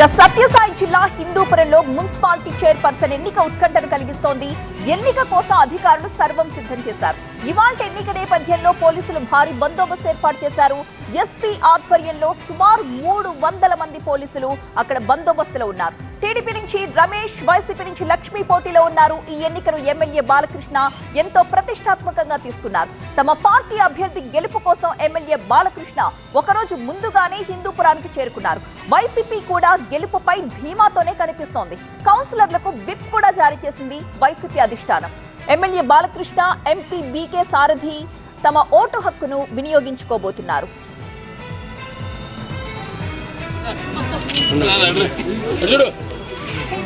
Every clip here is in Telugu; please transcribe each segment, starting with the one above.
ఇక సత్యసాయి జిల్లా హిందూపురంలో మున్సిపాలిటీ చైర్పర్సన్ ఎన్నిక ఉత్కంఠను కలిగిస్తోంది. ఎన్నిక కోసం అధికారులు సర్వం సిద్ధం చేశారు. ఇవాళ ఎన్నిక నేపథ్యంలో పోలీసులు భారీ బందోబస్తు ఏర్పాటు చేశారు. ఎస్పీ ఆధ్వర్యంలో సుమారు మూడు వందల మంది పోలీసులు అక్కడ బందోబస్తులో ఉన్నారు. టీడీపీ నుంచి రమేష్ వైసీపీ నుంచి లక్ష్మీ పోటీలో ఉన్నారు. ఈ ఎన్నికను ఎమ్మెల్యే బాలకృష్ణ ఎంతో ప్రతిష్టాత్మకంగా తీసుకున్నారు. తమ పార్టీ అభ్యర్థి గెలుపు కోసం ఎమ్మెల్యే బాలకృష్ణ ఒకరోజు ముందుగానే హిందూపురానికి చేరుకున్నారు. వైసీపీ కూడా గెలుపుపై ధీమాతోనే కనిపిస్తోంది. కౌన్సిలర్లకు విప్ కూడా జారీ చేసింది వైసీపీ అధిష్టానం. MLA Balakrishna MP BK Sarathi తమ ఓటు హక్కును వినియోగించుకోబోతున్నారు. చూడు?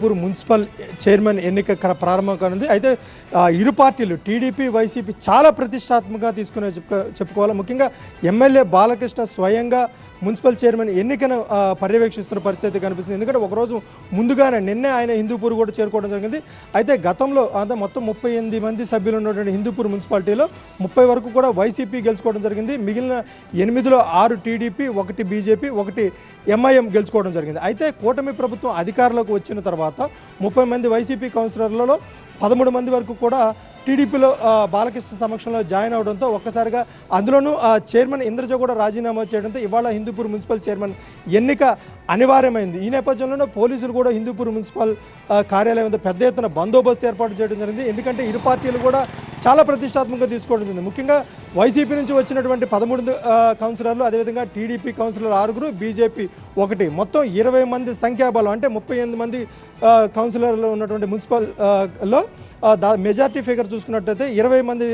ఇప్పుడు మున్సిపల్ చైర్మన్ ఎన్నిక ప్రారంభం కానుంది. అయితే ఇరు పార్టీలు టీడీపీ వైసీపీ చాలా ప్రతిష్టాత్మకంగా తీసుకునే చెప్పుకోవాలి. ముఖ్యంగా ఎమ్మెల్యే బాలకృష్ణ స్వయంగా మున్సిపల్ చైర్మన్ ఎన్నికను పర్యవేక్షిస్తున్న పరిస్థితి కనిపిస్తుంది. ఎందుకంటే ఒకరోజు ముందుగానే నిన్నే ఆయన హిందూపూర్ కూడా చేరుకోవడం జరిగింది. అయితే గతంలో అంటే మొత్తం ముప్పై ఎనిమిది మంది సభ్యులు ఉన్నటువంటి హిందూపూర్ మున్సిపాలిటీలో ముప్పై వరకు కూడా వైసీపీ గెలుచుకోవడం జరిగింది. మిగిలిన ఎనిమిదిలో ఆరు టీడీపీ ఒకటి బీజేపీ ఒకటి ఎంఐఎం గెలుచుకోవడం జరిగింది. అయితే కూటమి ప్రభుత్వం అధికారంలోకి వచ్చిన తర్వాత ముప్పై మంది వైసీపీ కౌన్సిలర్లలో పదమూడు మంది వరకు కూడా టీడీపీలో బాలకృష్ణ సమక్షంలో జాయిన్ అవడంతో ఒక్కసారిగా అందులోనూ ఆ, చైర్మన్ ఇంద్రజ కూడా రాజీనామా చేయడంతో ఇవాళ హిందూపూర్ మున్సిపల్ చైర్మన్ ఎన్నిక అనివార్యమైంది. ఈ నేపథ్యంలోనే పోలీసులు కూడా హిందూపూర్ మున్సిపల్ కార్యాలయం వద్ద పెద్ద ఎత్తున బందోబస్తు ఏర్పాటు చేయడం జరిగింది. ఎందుకంటే ఇరు పార్టీలు కూడా చాలా ప్రతిష్టాత్మకంగా తీసుకోవడం జరిగింది. ముఖ్యంగా వైసీపీ నుంచి వచ్చినటువంటి పదమూడు కౌన్సిలర్లు అదేవిధంగా టీడీపీ కౌన్సిలర్ ఆరుగురు బీజేపీ ఒకటి. మొత్తం ఇరవై మంది సంఖ్యాబలం అంటే ముప్పై ఎనిమిది మంది కౌన్సిలర్లు ఉన్నటువంటి మున్సిపల్లో దా మెజార్టీ ఫిగర్ చూసుకున్నట్టయితే ఇరవై మంది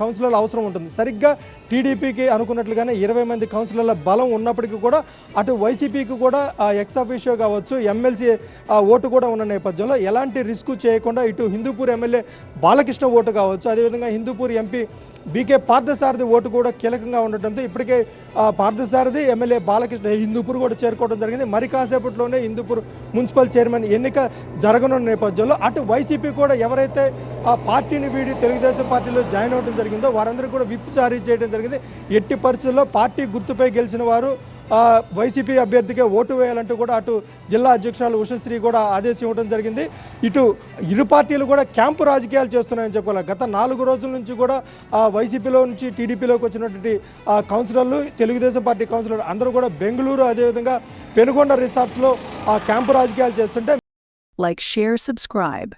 కౌన్సిలర్లు అవసరం ఉంటుంది. సరిగ్గా టీడీపీకి అనుకున్నట్లుగానే ఇరవై మంది కౌన్సిలర్ల బలం ఉన్నప్పటికీ కూడా అటు వైసీపీకి కూడా ఎక్స్ అఫీషియో కావచ్చు ఎమ్మెల్సీ ఓటు కూడా ఉన్న నేపథ్యంలో ఎలాంటి రిస్క్ చేయకుండా ఇటు హిందూపూర్ ఎమ్మెల్యే బాలకృష్ణ ఓటు కావచ్చు అదేవిధంగా హిందూపూర్ ఎంపీ బీకే పార్థసారథి ఓటు కూడా కీలకంగా ఉండటంతో ఇప్పటికే పార్థసారథి ఎమ్మెల్యే బాలకృష్ణ హిందూపూర్ కూడా చేరుకోవడం జరిగింది. మరి కాసేపట్లోనే హిందూపూర్ మున్సిపల్ చైర్మన్ ఎన్నిక జరగనున్న నేపథ్యంలో అటు వైసీపీ కూడా ఎవరైతే ఆ పార్టీని వీడి తెలుగుదేశం పార్టీలో జాయిన్ అవ్వడం జరిగిందో వారందరూ కూడా విప్ జారీ చేయడం జరిగింది. ఎట్టి పరిస్థితుల్లో పార్టీ గుర్తుపై గెలిచిన వారు వైసీపీ అభ్యర్థికే ఓటు వేయాలంటూ కూడా అటు జిల్లా అధ్యక్షురాలు ఉషశ్రీ కూడా ఆదేశం ఇవ్వడం జరిగింది. ఇటు ఇరు పార్టీలు కూడా క్యాంపు రాజకీయాలు చేస్తున్నాయని చెప్పుకోవాలి గత నాలుగు రోజుల నుంచి కూడా ఆ, వైసీపీలో నుంచి టీడీపీలోకి వచ్చినటువంటి ఆ, కౌన్సిలర్లు తెలుగుదేశం పార్టీ కౌన్సిలర్ అందరూ కూడా బెంగళూరు అదేవిధంగా పెనుగొండ రిసార్ట్స్లో ఆ క్యాంపు రాజకీయాలు చేస్తుంటే లైక్ షేర్ సబ్స్క్రైబ్